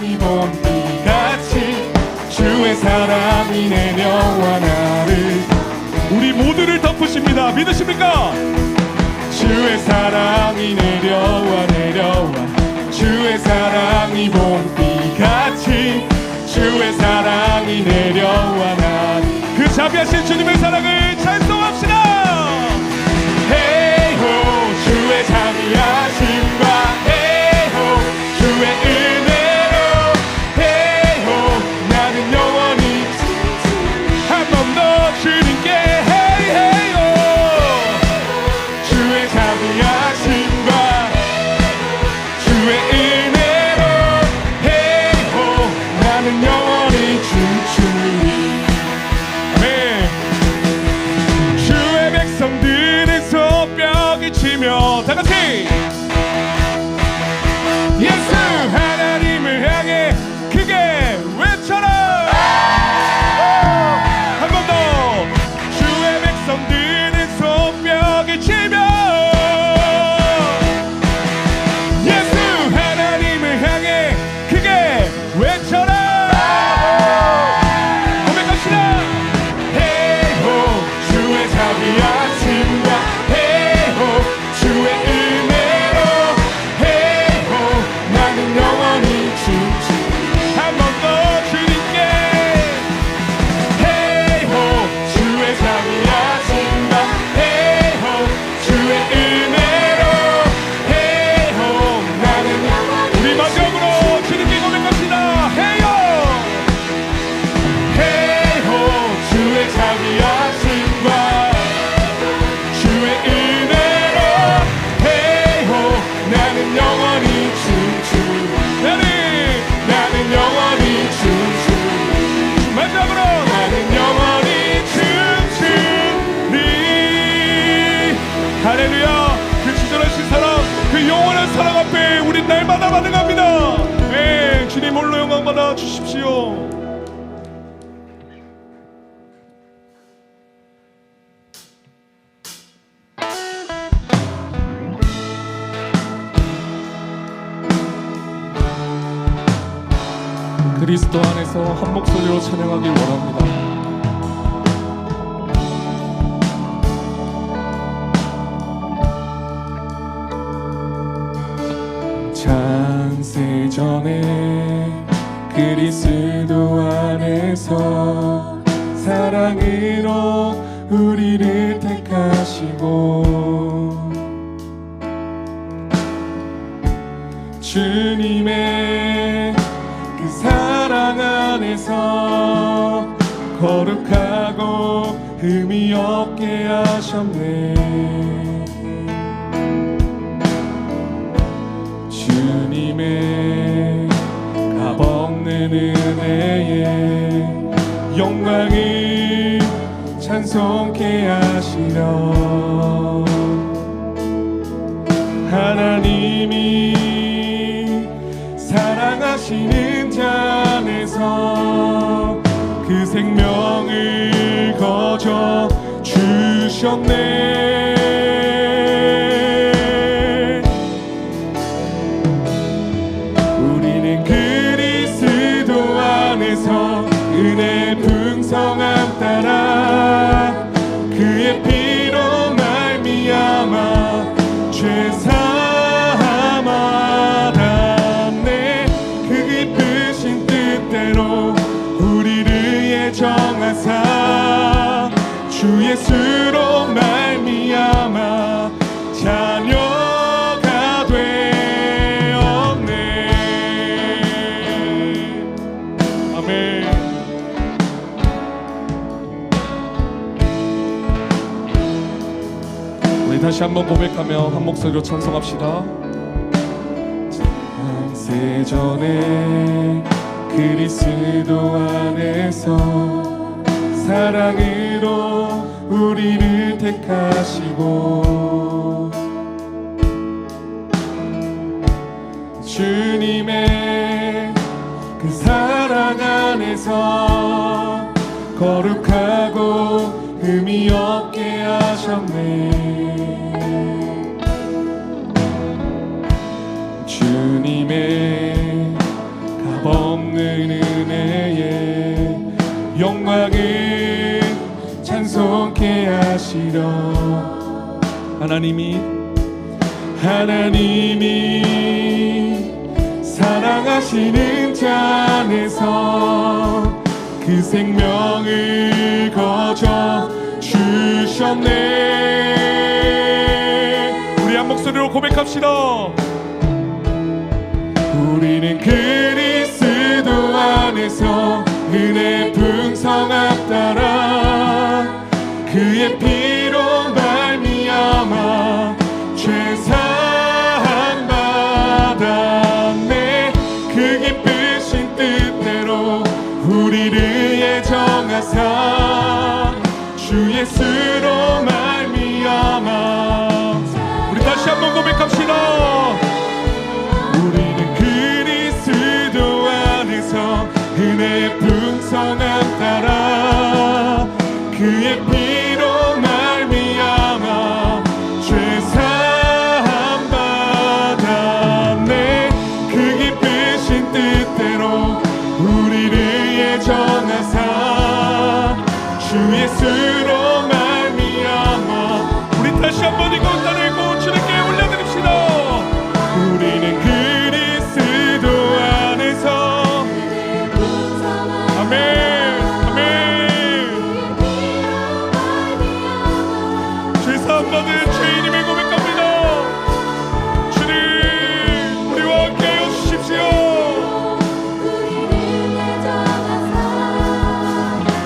사랑이 봄비같이 주의 사랑이 내려와 나를 우리 모두를 덮으십니다. 믿으십니까? 주의 사랑이 내려와 내려와 주의 사랑이 봄비 같이 주의 사랑이 내려와 나를 그 자비하신 주님의 사랑을 찬송합시다. 그리스도 안에서 한 목소리로 찬양하길 원합니다. 창세전에 그리스도 안에서 사랑으로 우리를 택하시고 주님의 거룩하고 흠이 없게 하셨네. 주님의 값없는 은혜에 영광을 찬송케 하시려. 하나님이 사랑하시는 자 안에서 그 생명을 거저 주셨네. 우리는 그리스도 안에서 은혜 풍성함 따라 그의 피로 말미암아 죄 사함 받았네 그 깊으신 뜻대로 예정하사 주 예수로 말미암아 자녀가 되었네. 아멘. 우리 다시 한번 고백하며 한 목소리로 찬송합시다. 세전에 그리스도 안에서 사랑으로 우리를 택하시고 주님의 그 사랑 안에서 거룩하고 흠이 없게 하셨네 하시려 하나님이 하나님이 사랑하시는 자 안에서 그 생명을 거저 주셨네 우리 한 목소리로 고백합시다. 우리는 그 주 예수로 말미암아 우리 다시 한번 고백합시다. 우리는 그리스도 안에서 은혜의 풍성함 따라 그의 피 다시 한번 이곳 따르고 주님께 올려드립시다. 우리는 그리스도 안에서 아멘, 아멘. 죄사함 받은 죄인임을 고백합니다. 주님, 우리와 함께하여 주십시오.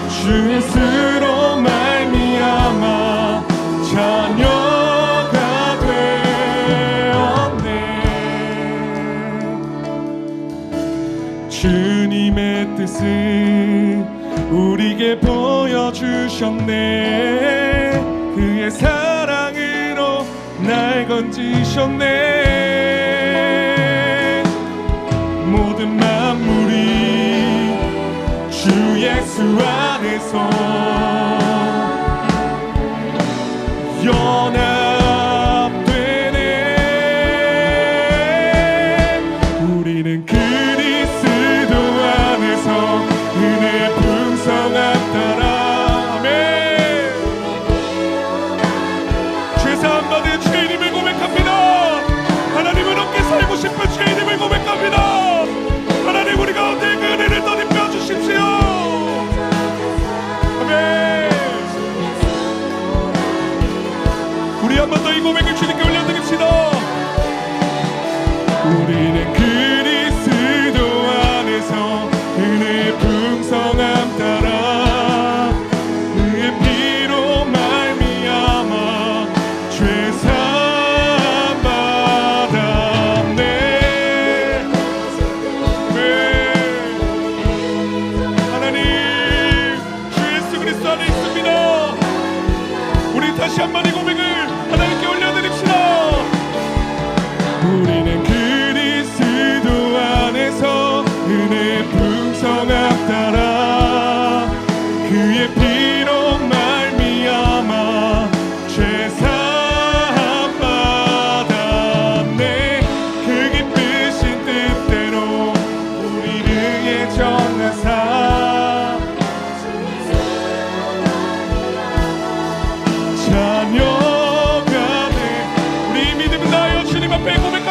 주 예수 보여주셨네. 그의 사랑으로 날 건지셨네. 모든 만물이 주 예수 안에서 죄사함 받은 죄인임을 고백합니다. 하나님을 함께 살고 싶은 죄인임을 고백합니다. 하나님 우리 가운데 그 은혜를 더입혀 주십시오. 아멘. 우리 한 번 더 이 고백을 주님께 올려드립시다.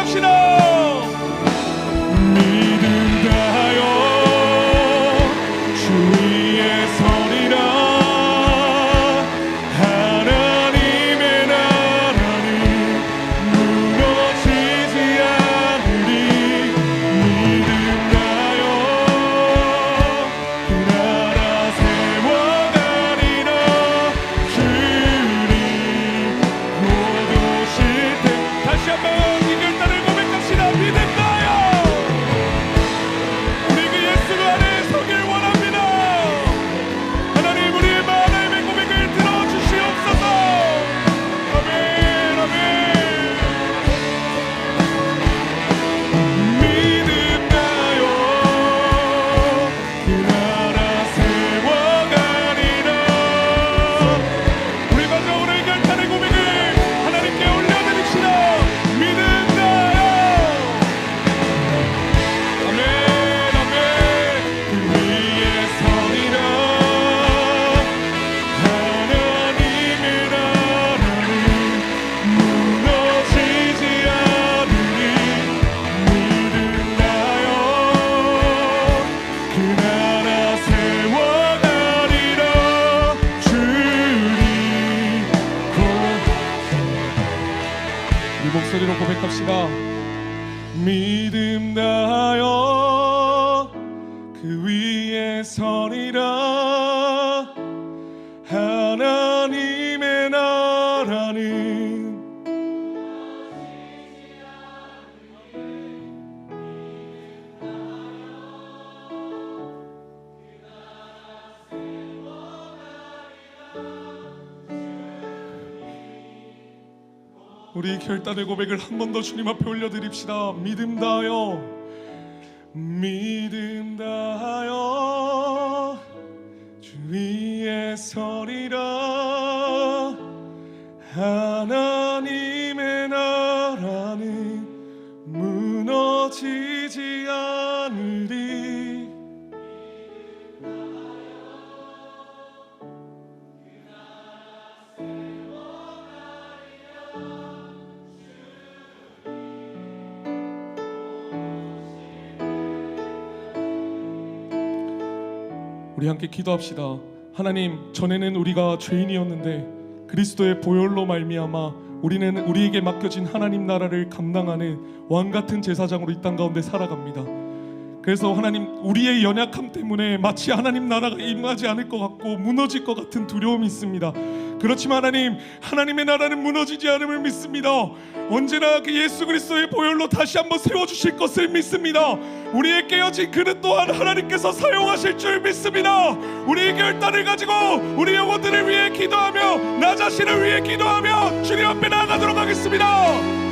emotional. 합시다. 믿음 나여 그 위에 서리라 하나님의 나라는 Oh 우리 결단의 고백을 한 번 더 주님 앞에 올려드립시다. 믿음 다하여, 믿음 다하여 주 위에 서리라. 하나님의 나라는 무너지지 않으리. 우리 함께 기도합시다. 하나님, 전에는 우리가 죄인이었는데 그리스도의 보혈로 말미암아 우리는 우리에게 맡겨진 하나님 나라를 감당하는 왕 같은 제사장으로 이 땅 가운데 살아갑니다. 그래서 하나님 우리의 연약함 때문에 마치 하나님 나라가 임하지 않을 것 같고 무너질 것 같은 두려움이 있습니다. 그렇지만 하나님 하나님의 나라는 무너지지 않음을 믿습니다. 언제나 그 예수 그리스도의 보혈로 다시 한번 세워 주실 것을 믿습니다. 우리의 깨어진 그릇 또한 하나님께서 사용하실 줄 믿습니다. 우리의 결단을 가지고 우리 영혼들을 위해 기도하며 나 자신을 위해 기도하며 주님 앞에 나아가도록 하겠습니다.